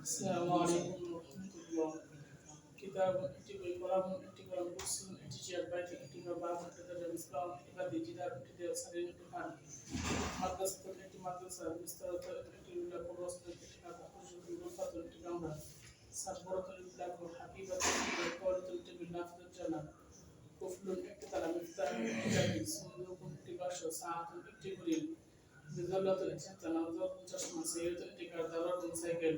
আসসালামু একটি বই কলাম একটি কলাম কুসুম একটি চেয়ার বাইক একটি বাস একটি দাজাল ইসলাম এবার দিজিদার একটি দেবসারীর একটি খান মাদ্রাসা থেকে একটি মাদ্রাসা বিস্তারিত একটি একটি কাকা হুজুর মুফাত একটি কামরা সাবরত উল্লেখ হাকিবাত কলত সাইকেল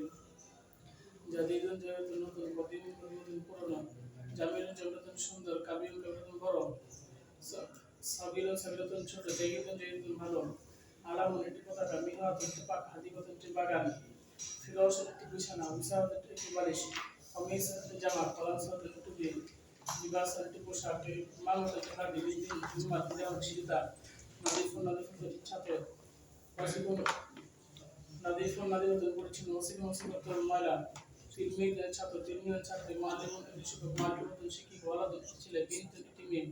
জাদিদুন জাহিদুন নতুন কদিমুন নতুন পুরনো জামিলুন জামিলুন সুন্দর কাবিলুন কাবিলুন বড়। সাবিলুন সাবিলুন ছোট জাহিদুন জাহিদুন ভালো। আলামুন একটি পতাকা মিহাত একটি পাক হাদিকত একটি বাগান। ফিরোসন একটি বিছানা উসাহাত একটি বালিশ কমিস একটি জামা কলাসত একটি টুপি লিবাস একটি পোশাক মালত একটি হাদি দিন জুমা দিদাম শিরিতা নাদিফুন নাদিফুন একটি ছাত্র। নাদিফুন নাদিফুন পরিচ্ছন্ন ওয়াসিকুন ওয়াসিকুন ময়লা তিলমিদ ছাত্র তিলমিদ ছাত্র মালিমুন একটি শিক্ষক মালিমুন শিক্ষিক ওয়ালাদুন ছেলে বিন্তু একটি মেয়ে।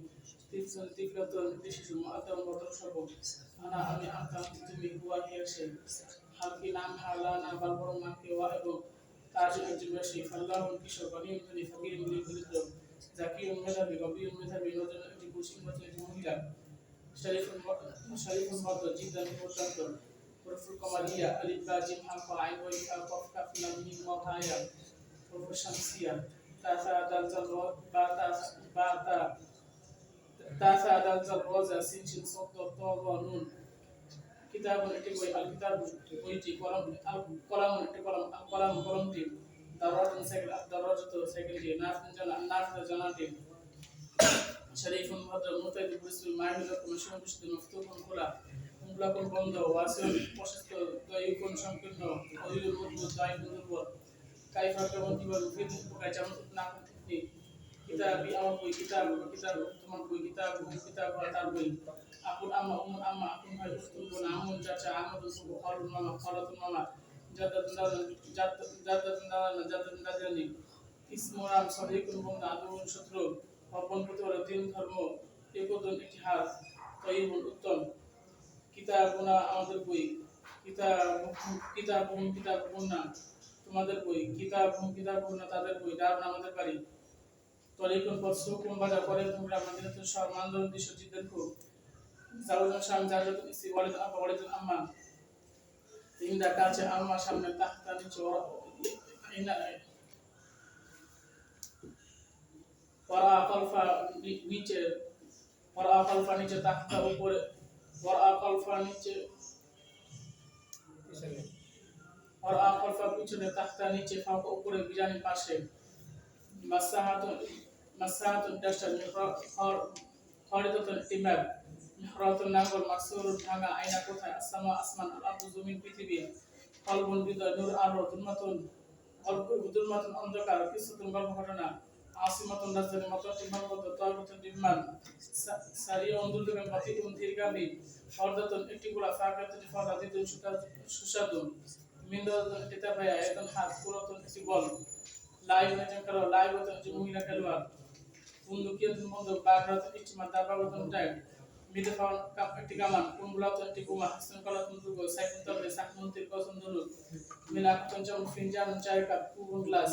তিফসুন তিফলাতুন একটি শিশু মাতাম বদর সর্ব আনা আমি আনতাম তুমি হুয়া হিয়া সে হালকি নাম হালা না, বাল বড় মাকে ওয়া এবং তাজ একজন বেশি ফাল্লাহুন কিশোর বানিয়ুন ধনী ফকির মিলি দরিদ্র জাকিউন মেধাবী গবিউন মেধাবী নজন একটি কুশিন মতো একটি মহিলা শরীফুন শরীফুন ভদ্র জিদ্দান প্রশান্ত حروف القمرية ألف باء جيم حرف عين واو كاف قاف كاف لام ميم واو هاء ياء حروف الشمسية تاء ثاء دال ذال واو باء تاء باء تاء تاء ثاء دال ذال واو زا سين شين صاد ضاد طاء واو نون কিতাব একটি বই আল কিতাব বইটি কলম আল কলম একটি কলম আল কলম কলমটি দারাজাতুন সাইকেল আল দারাজাতু সাইকেলটি নাফিন জানা নাফিন জানাটি শরীফুন ভদ্র মুতাইদ পরিস্থিতি মাহিদুল মশহুর বিশুদ্ধ মফতুহুন খোলা মুগলাকুন বন্ধ ওয়াসিউন প্রশস্ত দয়ুকুন সংকীর্ণ অয়ুল মজবুত দায়ুন দুর্বল কাইফা কেমন কীভাবে মুফিদ উপকার যেমন না করতে কিতাবি আমার বই কিতাব কিতাব তোমার বই কিতাব কিতাব তার বই। আপুন আম্মা উমুন আম্মা, আপুন ভাই উস্তুন বোন আমুন চাচা আমাদুন সুবু খালুন, মামা, খালাতুন, মামা জাদাতুন দাদান জাদাতুন দাদান দাদানি ইসমুরাম বন্ধু শত্রু অপন প্রতিবার দিন ধর্ম, একদন, ইতিহাস, তৈবুন, উত্তম। কিতাবুনা আমাদের বই। কিতাব কিতাবুন কিতাবুনা তোমাদের বই। কিতাবুন কিতাবুনা তাদের বই। দারুণ আমাদের বাড়ি। তরিকুন পরশুকুন বাজার করে তোমরা আমাদের তো সব মানদণ্ড দৃশ্য জিদ্দের খুব জাউজন শাম জাজতুন ইসি, ওয়ালিদ আব্বা ওয়ালিদুন আম্মা। ইন্দা কাছে আম্মা সামনে তাহতা নিচে ইনা ওরা কলফা নিচে ওরা কলফা নিচে তাহতা উপরে ওরা কলফা নিচে ওরা কলফা পিছনে তাহতা নিচে ফাঁকা উপরে বিজানি পাশে মাসাহাতুন মাসাহাতুন ডাস্টার খরিদাতুন টিমাব মিহরাতুন নাঙ্গল মাকসুরুন ভাঙা আয়না কোথায় আসসামা আসমান আল আরদু জমিন পৃথিবী কলবুন হৃদয় নূর আলো দুর্মাতুন অল্প দুর্মাতুন অন্ধকার কিছুতুন গল্প ঘটনা আসিমাতুন রাজধানী মাত্রাটি মানবত তলবতুন বিমান সারিয়া অন্দুলতুন মাতিতুন ধীরগামী ফরদাতুন একটি গোলা ফাকাতুন ফরদাতুন সুসাদুন মিন্দাতুন একটি তাবায়া একজন হাত, পুরাতন একটি বল। লাইভ নাচন করো লাইভ হতো যে মহিলা খেলোয়াড়। বন্দুকিয়াতুন বন্দুক বাগরাতুন একটি মাতা বাগরাতুন ট্যাগ। মিদফাউন কাপ একটি কামান কুমবুলাতুন একটি কুমা হাসন কলাতুন দুর্গ সাইকুন তবে সাকুন তিরকসন ধনুক মিলাকুন চাউন ফিনজান চায় কাপ কুবুন গ্লাস।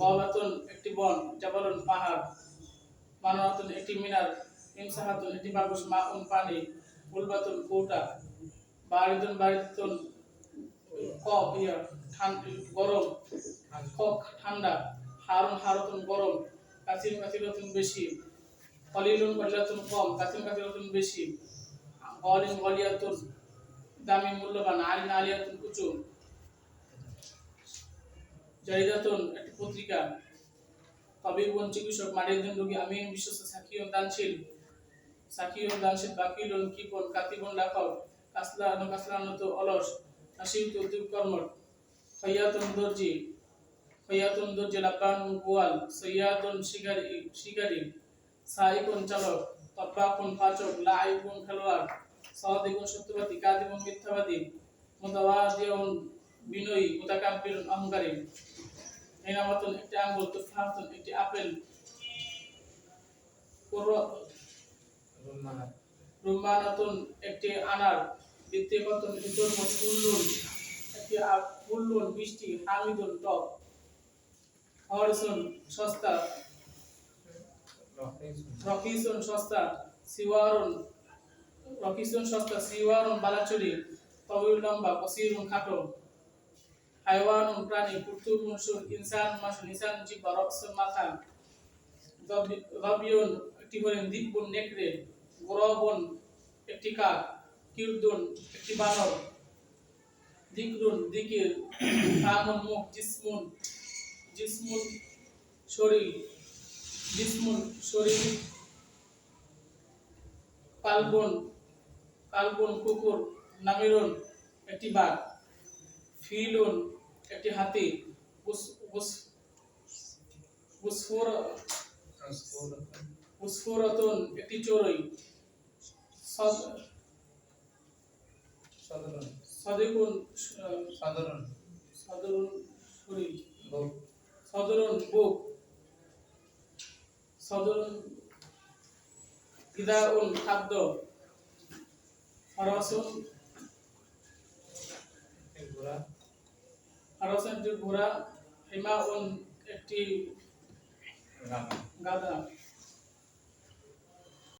গবাতুন একটি বন, জাবালুন পাহাড়। মানাতুন একটি মিনার। ইমসাহাতুন একটি বাবুস মাউন পানি। উলবাতুন কৌটা। বাড়িতুন বাড়িতুন কপ ইয়া গরম। কক, ঠান্ডা। হারুন হারতুন গরম। কাসিম কাসিরাতুন বেশি। কলিলুন কলিলাতুন কম। কাসিম কাসিরাতুন বেশি। গলিন গলিয়াতুন দামি মূল্যবান। আলিন আলিয়াতুন উঁচু। জারিদাতুন, একটি পত্রিকা। কবিগুন চিকিৎসক মারিয়াদিন রোগী আমিন, বিশ্বস্ত সাকিয়ন দানশীল। সাকিয়ন দানশীল বাকিলুন কিপন, কাতিবন লাখক কাসলা কাসলানত অলস হাসিব উদ্যোগ কর্মট খৈয়াতুন দর্জি খৈয়াতুন দর্জি লাব্বান গোয়াল, সৈয়াদুন শিকারি শিকারি। সাইকুন চালক, তব্বাকুন পাচক, লাইকুন খেলোয়াড়। সাদিকুন সত্যবাদী, কাদিবুন মিথ্যাবাদী। মুতাওয়াদিউন বিনয়ী মুতাকাব্বিরুন অহংকারী হেনামাতুন একটি আঙ্গুল তুফাহাতুন একটি আপেল। কুর- রুমানা রুম্মানাতুন একটি আনার দ্বিতীয়তন ইতর ফুল্লুন একটি ফুল্লুন বৃষ্টি হামিদুন টক হরসুন সস্তা রকিসুন সস্তা সিওয়ারুন রকিসুন সস্তা সিওয়ারুন বালাচুরি তবিল লম্বা কসিরুন খাটো। হাইওয়ানুন প্রাণী কুতুর মুনসুর ইনসান মাসুন ইনসান জিব্বা রকসুন মাথা গবি- গবিয়ুন একটি হরিণ দিব্বুন, নেকড়ে, গরবন, একটি কাক, কিরদুন, একটি বানর, দিকরুন, দিকির ফামুন মুখ, জিসমুন জিসমুন শরীর জিসমুন শরীর, কালবন কালবন কুকুর, নামিরুন, একটি বাঘ। ফিলুন একটি হাতি উস- উস- উসফুর উসফুরতুন একটি চড়ুই সদরুন সদিকুন সদরুন সদরুন শরীর। সদরুন বুক। গিদাউন খাদ্য। ফরসুন একটি ঘোড়া হিমাউন একটি গাধা।